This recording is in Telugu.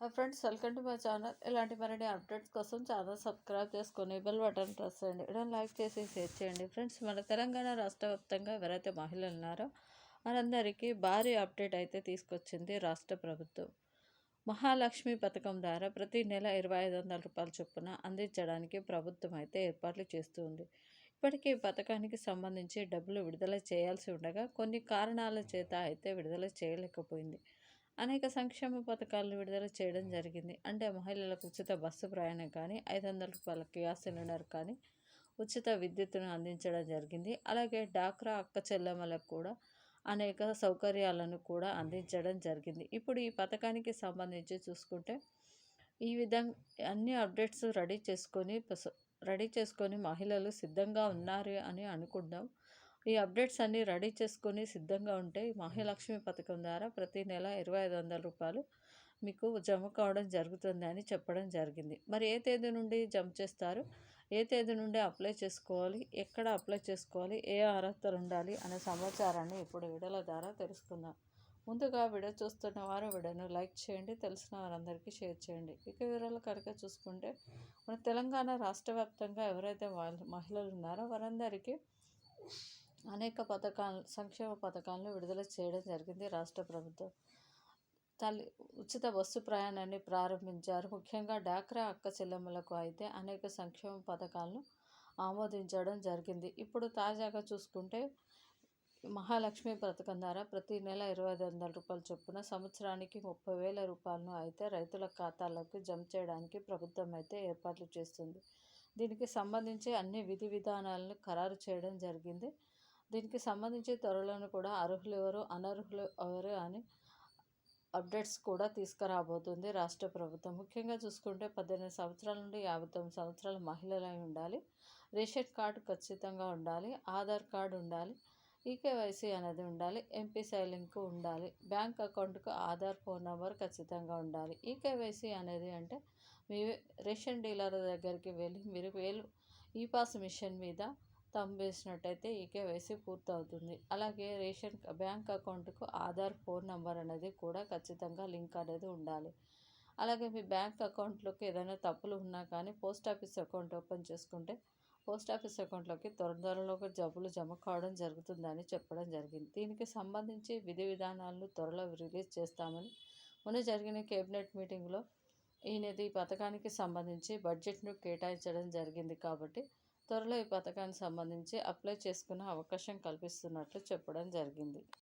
Friends welcome to my channel. ఇలాంటి మరిన్ని అప్డేట్స్ కోసం ఛానల్ సబ్స్క్రైబ్ చేసుకొని బెల్ బటన్ ప్రెస్ చేయండి. ఇలా లైక్ చేసి షేర్ చేయండి. ఫ్రెండ్స్ మన తెలంగాణ రాష్ట్ర వ్యాప్తంగా ఎవరైతే మహిళలు ఉన్నారో వారందరికీ భారీ అప్డేట్ అయితే తీసుకొచ్చింది రాష్ట్ర ప్రభుత్వం. మహాలక్ష్మి పథకం ద్వారా ప్రతి నెల ఇరవై ఐదు వందల రూపాయల చొప్పున అందించడానికి ప్రభుత్వం అయితే ఏర్పాట్లు చేస్తుంది ఇప్పటికీ ఈ పథకానికి సంబంధించి డబ్బులు విడుదల చేయాల్సి ఉండగా కొన్ని కారణాల చేత అయితే విడుదల చేయలేకపోయింది. అనేక సంక్షేమ పథకాలను విడుదల చేయడం జరిగింది. అంటే మహిళలకు ఉచిత బస్సు ప్రయాణం కానీ ఐదు వందల రూపాయల గ్యాస్ సిలిండర్ కానీ ఉచిత విద్యుత్తును అందించడం జరిగింది. అలాగే డాక్రా అక్క చెల్లెమ్మలకు కూడా అనేక సౌకర్యాలను కూడా అందించడం జరిగింది. ఇప్పుడు ఈ పథకానికి సంబంధించి చూసుకుంటే ఈ విధంగా అన్ని అప్డేట్స్ రెడీ చేసుకొని రెడీ చేసుకొని మహిళలు సిద్ధంగా ఉన్నారు అని అనుకుందాం. ఈ అప్డేట్స్ అన్నీ రెడీ చేసుకొని సిద్ధంగా ఉంటే మహాలక్ష్మి పథకం ద్వారా ప్రతి నెల ఇరవై ఐదు వందల రూపాయలు మీకు జమ కావడం జరుగుతుంది అని చెప్పడం జరిగింది. మరి ఏ తేదీ నుండి జమ చేస్తారు? ఏ తేదీ నుండి అప్లై చేసుకోవాలి? ఎక్కడ అప్లై చేసుకోవాలి? ఏ అర్హతలు ఉండాలి? అనే సమాచారాన్ని ఇప్పుడు వీడియోల ద్వారా తెలుసుకుందాం. ముందుగా వీడియో చూస్తున్న వారు వీడియోను లైక్ చేయండి తెలిసిన వారందరికీ షేర్ చేయండి. ఇక వివరాలు కనుక చూసుకుంటే మన తెలంగాణ రాష్ట్ర వ్యాప్తంగా ఎవరైతే మహిళలు ఉన్నారో వారందరికీ అనేక పథకాలు సంక్షేమ పథకాలను విడుదల చేయడం జరిగింది రాష్ట్ర ప్రభుత్వం. తల్లి ఉచిత బస్సు ప్రయాణాన్ని ప్రారంభించారు. ముఖ్యంగా డాక్రా అక్క చెల్లెమ్మలకు అయితే అనేక సంక్షేమ పథకాలను ఆమోదించడం జరిగింది. ఇప్పుడు తాజాగా చూసుకుంటే మహాలక్ష్మి పథకం ద్వారా ప్రతి నెల ఇరవై ఐదు వందల రూపాయల చొప్పున సంవత్సరానికి ముప్పై వేల రూపాయలను అయితే రైతుల ఖాతాలకు జమ చేయడానికి ప్రభుత్వం అయితే ఏర్పాట్లు చేస్తుంది. దీనికి సంబంధించి అన్ని విధి విధానాలను ఖరారు చేయడం జరిగింది. దీనికి సంబంధించి త్వరలోనే కూడా అర్హులు ఎవరు అనర్హులు ఎవరు అని అప్డేట్స్ కూడా తీసుకురాబోతుంది రాష్ట్ర ప్రభుత్వం. ముఖ్యంగా చూసుకుంటే పద్దెనిమిది సంవత్సరాల నుండి యాభై తొమ్మిది సంవత్సరాల మహిళలై ఉండాలి. రేషన్ కార్డు ఖచ్చితంగా ఉండాలి. ఆధార్ కార్డు ఉండాలి. ఈకేవైసీ అనేది ఉండాలి. ఎంపీ లింక్ ఉండాలి. బ్యాంక్ అకౌంట్కు ఆధార్ ఫోన్ నెంబర్ ఖచ్చితంగా ఉండాలి. ఈకేవైసీ అనేది అంటే మీ రేషన్ డీలర్ దగ్గరికి వెళ్ళి మీరు వేలు ఈ పాస్ మిషన్ మీద థంబ్ వేసినట్టయితే ఈ కేవైసీ పూర్తవుతుంది. అలాగే రేషన్ బ్యాంక్ అకౌంట్కు ఆధార్ ఫోన్ నెంబర్ అనేది కూడా ఖచ్చితంగా లింక్ అనేది ఉండాలి. అలాగే మీ బ్యాంక్ అకౌంట్లోకి ఏదైనా తప్పులు ఉన్నా కానీ పోస్ట్ ఆఫీస్ అకౌంట్ ఓపెన్ చేసుకుంటే పోస్ట్ ఆఫీస్ అకౌంట్లోకి త్వర త్వరలో జబ్బులు జమ కావడం జరుగుతుందని చెప్పడం జరిగింది. దీనికి సంబంధించి విధి విధానాలను త్వరలో రిలీజ్ చేస్తామని మొన్న జరిగిన కేబినెట్ మీటింగ్లో ఈయనది పథకానికి సంబంధించి బడ్జెట్ను కేటాయించడం జరిగింది కాబట్టి త్వరలో ఈ పథకానికి సంబంధించి అప్లై చేసుకునే అవకాశం కల్పిస్తున్నట్లు చెప్పడం జరిగింది.